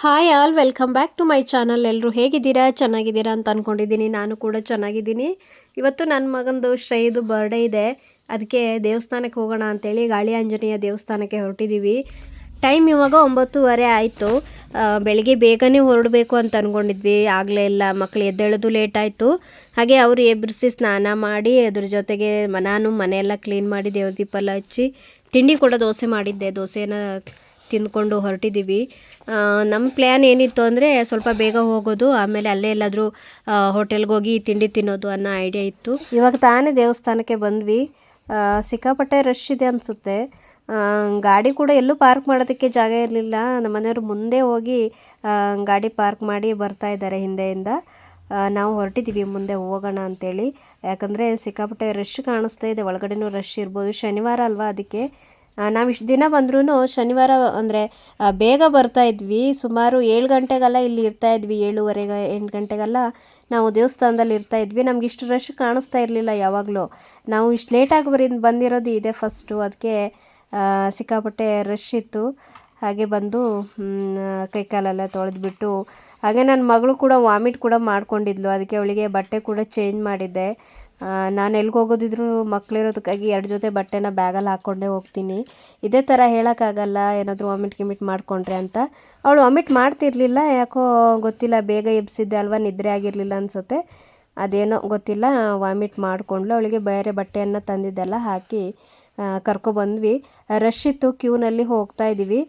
Hi all welcome back to my channel ಎಲ್ಲರೂ ಹೇಗಿದ್ದೀರಾ? ಚೆನ್ನಾಗಿದ್ದೀರಾ ಅಂತ ಅಂದ್ಕೊಂಡಿದ್ದೀನಿ ನಾನು ಕೂಡ ಚೆನ್ನಾಗಿದ್ದೀನಿ. ಇವತ್ತು ನನ್ನ ಮಗಂದು ಶ್ರೇಯದು ಬರ್ಡೇ ಇದೆ. ಅದಕ್ಕೆ ದೇವಸ್ಥಾನಕ್ಕೆ ಹೋಗೋಣ ಅಂತೇಳಿ ಗಾಳಿ ಆಂಜನೇಯ ದೇವಸ್ಥಾನಕ್ಕೆ ಹೊರಟಿದ್ದೀವಿ ಟೈಮ್ ಇವಾಗ ಒಂಬತ್ತುವರೆ ಆಯಿತು. ಬೆಳಿಗ್ಗೆ ಬೇಗನೆ ಹೊರಡಬೇಕು ಅಂತ ಅಂದ್ಕೊಂಡಿದ್ವಿ ಆಗಲೇ ಇಲ್ಲ ಮಕ್ಕಳು ಎದ್ದೇಳೋದು ಲೇಟ್ ಆಯಿತು. ಹಾಗೆ ಅವರು ಎಬ್ಬರಿಸಿ ಸ್ನಾನ ಮಾಡಿ ಅದ್ರ ಜೊತೆಗೆ ನಾನು ಮನೆಯೆಲ್ಲ ಕ್ಲೀನ್ ಮಾಡಿ ದೇವ್ರ ದೀಪ ಎಲ್ಲ ಹಚ್ಚಿ ತಿಂಡಿ ಕೂಡ ದೋಸೆ ಮಾಡಿದ್ದೆ. ದೋಸೆನ ತಿಂದ್ಕೊಂಡು ಹೊರಟಿದ್ದೀವಿ. ನಮ್ಮ ಪ್ಲ್ಯಾನ್ ಏನಿತ್ತು ಅಂದರೆ ಸ್ವಲ್ಪ ಬೇಗ ಹೋಗೋದು, ಆಮೇಲೆ ಅಲ್ಲೇ ಎಲ್ಲಾದರೂ ಹೋಟೆಲ್ಗೆ ಹೋಗಿ ತಿಂಡಿ ತಿನ್ನೋದು ಅನ್ನೋ ಐಡಿಯಾ ಇತ್ತು. ಇವಾಗ ತಾನೇ ದೇವಸ್ಥಾನಕ್ಕೆ ಬಂದ್ವಿ. ಸಿಕ್ಕಾಪಟ್ಟೆ ರಶ್ ಇದೆ ಅನಿಸುತ್ತೆ. ಗಾಡಿ ಕೂಡ ಎಲ್ಲೂ ಪಾರ್ಕ್ ಮಾಡೋದಕ್ಕೆ ಜಾಗ ಇರಲಿಲ್ಲ. ನಮ್ಮ ಮನೆಯವರು ಮುಂದೆ ಹೋಗಿ ಗಾಡಿ ಪಾರ್ಕ್ ಮಾಡಿ ಬರ್ತಾ ಇದ್ದಾರೆ ಹಿಂದೆಯಿಂದ. ನಾವು ಹೊರಟಿದ್ದೀವಿ ಮುಂದೆ ಹೋಗೋಣ ಅಂತೇಳಿ. ಯಾಕಂದರೆ ಸಿಕ್ಕಾಪಟ್ಟೆ ರಶ್ ಕಾಣಿಸ್ತಾ ಇದೆ. ಒಳಗಡೆನೂ ರಶ್ ಇರ್ಬೋದು. ಶನಿವಾರ ಅಲ್ವಾ ಅದಕ್ಕೆ. ನಾವು ಇಷ್ಟು ದಿನ ಬಂದ್ರೂ ಶನಿವಾರ ಅಂದರೆ ಬೇಗ ಬರ್ತಾ ಇದ್ವಿ. ಸುಮಾರು ಏಳು ಗಂಟೆಗೆಲ್ಲ ಇಲ್ಲಿ ಇರ್ತಾ ಇದ್ವಿ. ಏಳುವರೆಗೆ ಎಂಟು ಗಂಟೆಗೆಲ್ಲ ನಾವು ದೇವಸ್ಥಾನದಲ್ಲಿ ಇರ್ತಾ ಇದ್ವಿ. ನಮ್ಗೆ ಇಷ್ಟು ರಶ್ ಕಾಣಿಸ್ತಾ ಇರಲಿಲ್ಲ ಯಾವಾಗಲೂ. ನಾವು ಇಷ್ಟು ಲೇಟಾಗಿ ಬರಿ, ಬಂದಿರೋದು ಇದೆ ಫಸ್ಟು ಅದಕ್ಕೆ ಸಿಕ್ಕಾಪಟ್ಟೆ ರಶ್ ಇತ್ತು. ಹಾಗೆ ಬಂದು ಕೈಕಾಲೆಲ್ಲ ತೊಳೆದ್ಬಿಟ್ಟು ಹಾಗೆ ನನ್ನ ಮಗಳು ಕೂಡ ವಾಮಿಟ್ ಕೂಡ ಮಾಡ್ಕೊಂಡಿದ್ಲು. ಅದಕ್ಕೆ ಅವಳಿಗೆ ಬಟ್ಟೆ ಕೂಡ ಚೇಂಜ್ ಮಾಡಿದ್ದೆ. ನಾನು ಎಲ್ಲಿಗೆ ಹೋಗೋದಿದ್ರು ಮಕ್ಕಳಿರೋದಕ್ಕಾಗಿ ಎರಡು ಜೊತೆ ಬಟ್ಟೆನ ಬ್ಯಾಗಲ್ಲಿ ಹಾಕ್ಕೊಂಡೇ ಹೋಗ್ತೀನಿ. ಇದೇ ಥರ ಹೇಳೋಕ್ಕಾಗಲ್ಲ, ಏನಾದರೂ ವಾಮಿಟ್ ಗಿಮಿಟ್ ಮಾಡಿಕೊಂಡ್ರೆ ಅಂತ. ಅವಳು ವಾಮಿಟ್ ಮಾಡ್ತಿರ್ಲಿಲ್ಲ, ಯಾಕೋ ಗೊತ್ತಿಲ್ಲ, ಬೇಗ ಎಬ್ಸಿದ್ದೆ ಅಲ್ವಾ, ನಿದ್ರೆ ಆಗಿರಲಿಲ್ಲ ಅನಿಸುತ್ತೆ. ಅದೇನೋ ಗೊತ್ತಿಲ್ಲ, ವಾಮಿಟ್ ಮಾಡಿಕೊಂಡ್ಲು ಅವಳಿಗೆ ಬೇರೆ ಬಟ್ಟೆಯನ್ನು ತಂದಿದ್ದೆಲ್ಲ ಹಾಕಿ ಕರ್ಕೊಬಂದ್ವಿ ರಶ್ ಇತ್ತು ಕ್ಯೂನಲ್ಲಿ ಹೋಗ್ತಾ ಇದ್ದೀವಿ.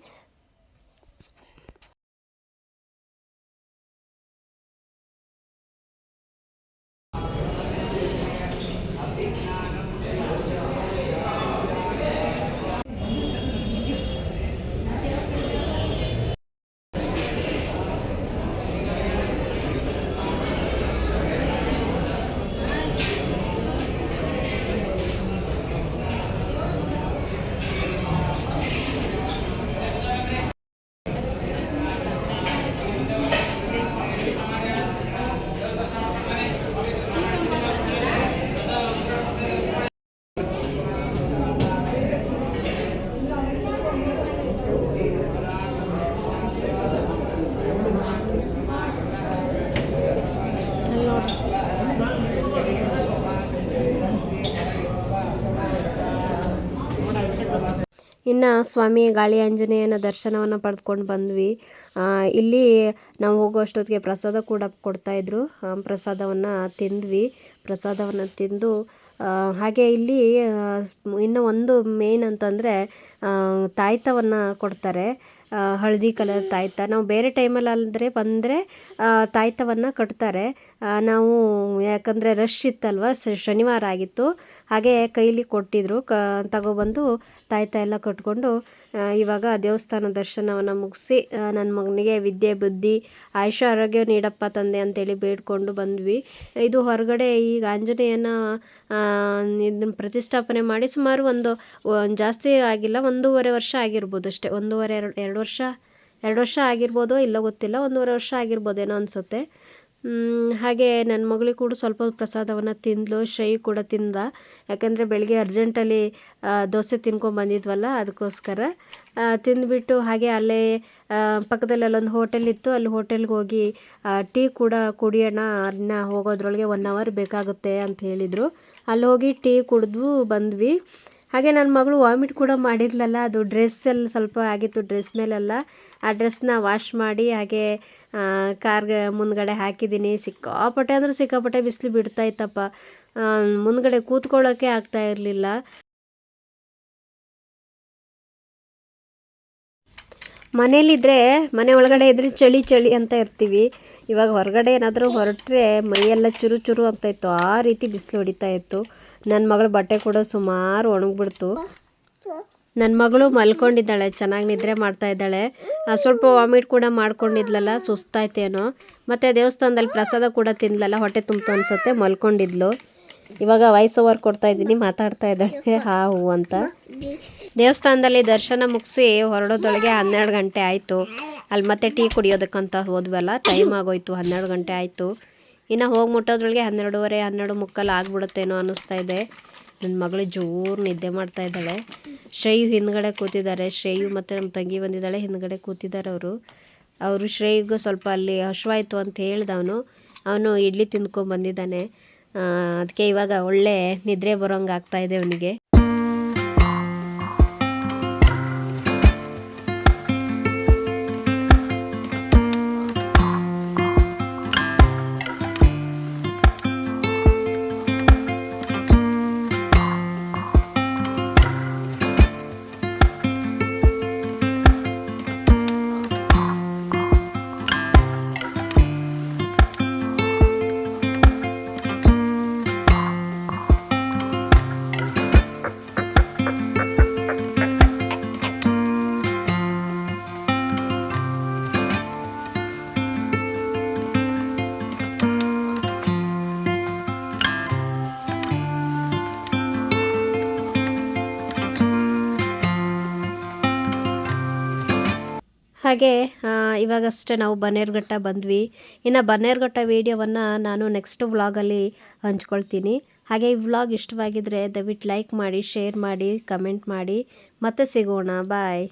ಇನ್ನು ಸ್ವಾಮಿ ಗಾಳಿ ಆಂಜನೇಯನ ದರ್ಶನವನ್ನು ಪಡೆದುಕೊಂಡು ಬಂದ್ವಿ. ಇಲ್ಲಿ ನಾವು ಹೋಗೋ ಅಷ್ಟೊತ್ತಿಗೆ ಪ್ರಸಾದ ಕೂಡ ಕೊಡ್ತಾಯಿದ್ರು ಪ್ರಸಾದವನ್ನು ತಿಂದ್ವಿ. ಪ್ರಸಾದವನ್ನು ತಿಂದು ಹಾಗೆ ಇಲ್ಲಿ ಇನ್ನೂ ಒಂದು ಮೇನ್ ಅಂತಂದರೆ ತಾಯ್ತವನ್ನು ಕೊಡ್ತಾರೆ. ಹಳದಿ ಕಲರ್ ತಾಯ್ತ. ನಾವು ಬೇರೆ ಟೈಮಲ್ಲಿ ಅಂದರೆ ಬಂದರೆ ತಾಯ್ತವನ್ನು ಕಟ್ತಾರೆ. ನಾವು ಯಾಕಂದರೆ ರಶ್ ಇತ್ತಲ್ವ ಶನಿವಾರ ಆಗಿತ್ತು. ಹಾಗೆ ಕೈಲಿ ಕೊಟ್ಟಿದ್ರು. ಕ, ತಗೊಬಂದು ತಾಯ್ತ ಎಲ್ಲ ಕಟ್ಕೊಂಡು ಇವಾಗ ದೇವಸ್ಥಾನ ದರ್ಶನವನ್ನು ಮುಗಿಸಿ ನನ್ನ ಮಗನಿಗೆ ವಿದ್ಯೆ, ಬುದ್ಧಿ, ಆಯುಷ್ಯ, ಆರೋಗ್ಯ ನೀಡಪ್ಪ ತಂದೆ ಅಂತೇಳಿ ಬೇಡ್ಕೊಂಡು ಬಂದ್ವಿ. ಇದು ಹೊರಗಡೆ ಈಗ ಆಂಜನೇಯನ ಇದನ್ನ ಪ್ರತಿಷ್ಠಾಪನೆ ಮಾಡಿ ಸುಮಾರು ಒಂದ್ ಜಾಸ್ತಿ ಆಗಿಲ್ಲ, ಒಂದೂವರೆ ವರ್ಷ ಆಗಿರ್ಬೋದು ಅಷ್ಟೇ. ಒಂದೂವರೆ, ಎರಡು ಎರಡು ವರ್ಷ ಎರಡು ವರ್ಷ ಆಗಿರ್ಬೋದೋ ಇಲ್ಲ ಗೊತ್ತಿಲ್ಲ, ಒಂದೂವರೆ ವರ್ಷ ಆಗಿರ್ಬೋದೇನೋ ಅನಿಸುತ್ತೆ. ಹಾಗೆ ನನ್ನ ಮಗಳಿಗೆ ಕೂಡ ಸ್ವಲ್ಪ ಪ್ರಸಾದವನ್ನು ತಿಂದಳು ಶೈ ಕೂಡ ತಿಂದ. ಯಾಕಂದರೆ ಬೆಳಗ್ಗೆ ಅರ್ಜೆಂಟಲ್ಲಿ ದೋಸೆ ತಿನ್ಕೊಂಡು ಬಂದಿದ್ವಲ್ಲ, ಅದಕ್ಕೋಸ್ಕರ. ತಿಂದುಬಿಟ್ಟು ಹಾಗೆ ಅಲ್ಲೇ ಪಕ್ಕದಲ್ಲಿ ಅಲ್ಲೊಂದು ಹೋಟೆಲ್ ಇತ್ತು. ಅಲ್ಲಿ ಹೋಟೆಲ್ಗೆ ಹೋಗಿ ಟೀ ಕೂಡ ಕುಡಿಯೋಣ ಅದನ್ನ ಹೋಗೋದ್ರೊಳಗೆ ಒನ್ ಅವರ್ ಬೇಕಾಗುತ್ತೆ ಅಂತ ಹೇಳಿದರು. ಅಲ್ಲಿ ಹೋಗಿ ಟೀ ಕುಡಿದು ಬಂದ್ವಿ. ಹಾಗೆ ನನ್ನ ಮಗಳು ವಾಮಿಟ್ ಕೂಡ ಮಾಡಿದ್ಲಲ್ಲ ಅದು ಡ್ರೆಸ್ಸಲ್ಲಿ ಸ್ವಲ್ಪ ಆಗಿತ್ತು ಡ್ರೆಸ್ ಮೇಲೆಲ್ಲ. ಆ ಡ್ರೆಸ್ನ ವಾಶ್ ಮಾಡಿ, ಹಾಗೆ ಕಾರ್ಗೆ ಮುಂದ್ಗಡೆ ಹಾಕಿದ್ದೀನಿ. ಸಿಕ್ಕಾಪಟ್ಟೆ ಅಂದರೆ ಸಿಕ್ಕಾಪಟ್ಟೆ ಬಿಸಿಲು ಬಿಡ್ತಾ ಇತ್ತಪ್ಪ. ಮುಂದ್ಗಡೆ ಕೂತ್ಕೊಳ್ಳೋಕ್ಕೆ ಆಗ್ತಾ ಇರಲಿಲ್ಲ. ಮನೇಲಿದ್ದರೆ ಮನೆ ಒಳಗಡೆ ಇದ್ರೆ ಚಳಿ ಚಳಿ ಅಂತ ಇರ್ತೀವಿ. ಇವಾಗ ಹೊರಗಡೆ ಏನಾದರೂ ಹೊರಟ್ರೆ ಮೈಯೆಲ್ಲ ಚುರು ಚುರು ಅಂತ ಇತ್ತು. ಆ ರೀತಿ ಬಿಸಿಲು ಹೊಡಿತಾ ಇತ್ತು. ನನ್ನ ಮಗಳು ಬಟ್ಟೆ ಕೂಡ ಸುಮಾರು ಒಣಗಿಬಿಡ್ತು. ನನ್ನ ಮಗಳು ಮಲ್ಕೊಂಡಿದ್ದಾಳೆ, ಚೆನ್ನಾಗಿ ನಿದ್ರೆ ಮಾಡ್ತಾ ಇದ್ದಾಳೆ. ಸ್ವಲ್ಪ ವಾಮಿಟ್ ಕೂಡ ಮಾಡ್ಕೊಂಡಿದ್ಲಲ್ಲ, ಸುಸ್ತಾಯ್ತೇನೋ. ಮತ್ತು ದೇವಸ್ಥಾನದಲ್ಲಿ ಪ್ರಸಾದ ಕೂಡ ತಿನ್ಲಲ್ಲ ಹೊಟ್ಟೆ ತುಂಬಿತು ಅನಿಸುತ್ತೆ, ಮಲ್ಕೊಂಡಿದ್ಲು. ಇವಾಗ ವಾಯ್ಸ್ ಓವರ್ ಕೊಡ್ತಾ ಇದ್ದೀನಿ, ಮಾತಾಡ್ತಾ ಇದ್ದಾಳೆ. ಹಾ, ಹೂ ಅಂತ. ದೇವಸ್ಥಾನದಲ್ಲಿ ದರ್ಶನ ಮುಗಿಸಿ ಹೊರಡೋದೊಳಗೆ ಹನ್ನೆರಡು ಗಂಟೆ ಆಯಿತು. ಅಲ್ಲಿ ಮತ್ತೆ ಟೀ ಕುಡಿಯೋದಕ್ಕಂತ ಹೋದ್ವಲ್ಲ ಟೈಮ್ ಆಗೋಯ್ತು, ಹನ್ನೆರಡು ಗಂಟೆ ಆಯಿತು. ಇನ್ನು ಹೋಗಿ ಮುಟ್ಟೋದ್ರೊಳಗೆ ಹನ್ನೆರಡುವರೆ, ಹನ್ನೆರಡು ಮುಕ್ಕಲ್ಲಿ ಆಗ್ಬಿಡುತ್ತೇನೋ ಅನ್ನಿಸ್ತಾ ಇದೆ. ನನ್ನ ಮಗಳು ಜೋರು ನಿದ್ದೆ ಮಾಡ್ತಾ ಇದ್ದಾಳೆ. ಶ್ರೇಯು ಹಿಂದ್ಗಡೆ ಕೂತಿದ್ದಾರೆ. ಶ್ರೇಯು ಮತ್ತು ನಮ್ಮ ತಂಗಿ ಬಂದಿದ್ದಾಳೆ, ಹಿಂದ್ಗಡೆ ಕೂತಿದ್ದಾರೆ ಅವರು. ಅವರು ಶ್ರೇಯಿಗೂ ಸ್ವಲ್ಪ ಅಲ್ಲಿ ಹಶ್ವಾಯಿತು ಅಂತ ಹೇಳ್ದವನು. ಅವನು ಇಡ್ಲಿ ತಿಂದ್ಕೊಂಡು ಬಂದಿದ್ದಾನೆ. ಅದಕ್ಕೆ ಇವಾಗ ಒಳ್ಳೆ ನಿದ್ರೆ ಬರೋಂಗೆ ಆಗ್ತಾಯಿದೆ ಅವನಿಗೆ. ಹಾಗೆ ಇವಾಗಷ್ಟೇ ನಾವು ಬನ್ನೇರುಘಟ್ಟ ಬಂದ್ವಿ. ಇನ್ನು ಬನ್ನೇರುಘಟ್ಟ ವೀಡಿಯೋವನ್ನು ನಾನು ನೆಕ್ಸ್ಟ್ ವ್ಲಾಗಲ್ಲಿ ಹಂಚ್ಕೊಳ್ತೀನಿ. ಹಾಗೆ ಈ ವ್ಲಾಗ್ ಇಷ್ಟವಾಗಿದ್ದರೆ ದಯವಿಟ್ಟು ಲೈಕ್ ಮಾಡಿ ಶೇರ್ ಮಾಡಿ ಕಮೆಂಟ್ ಮಾಡಿ. ಮತ್ತೆ ಸಿಗೋಣ. ಬಾಯ್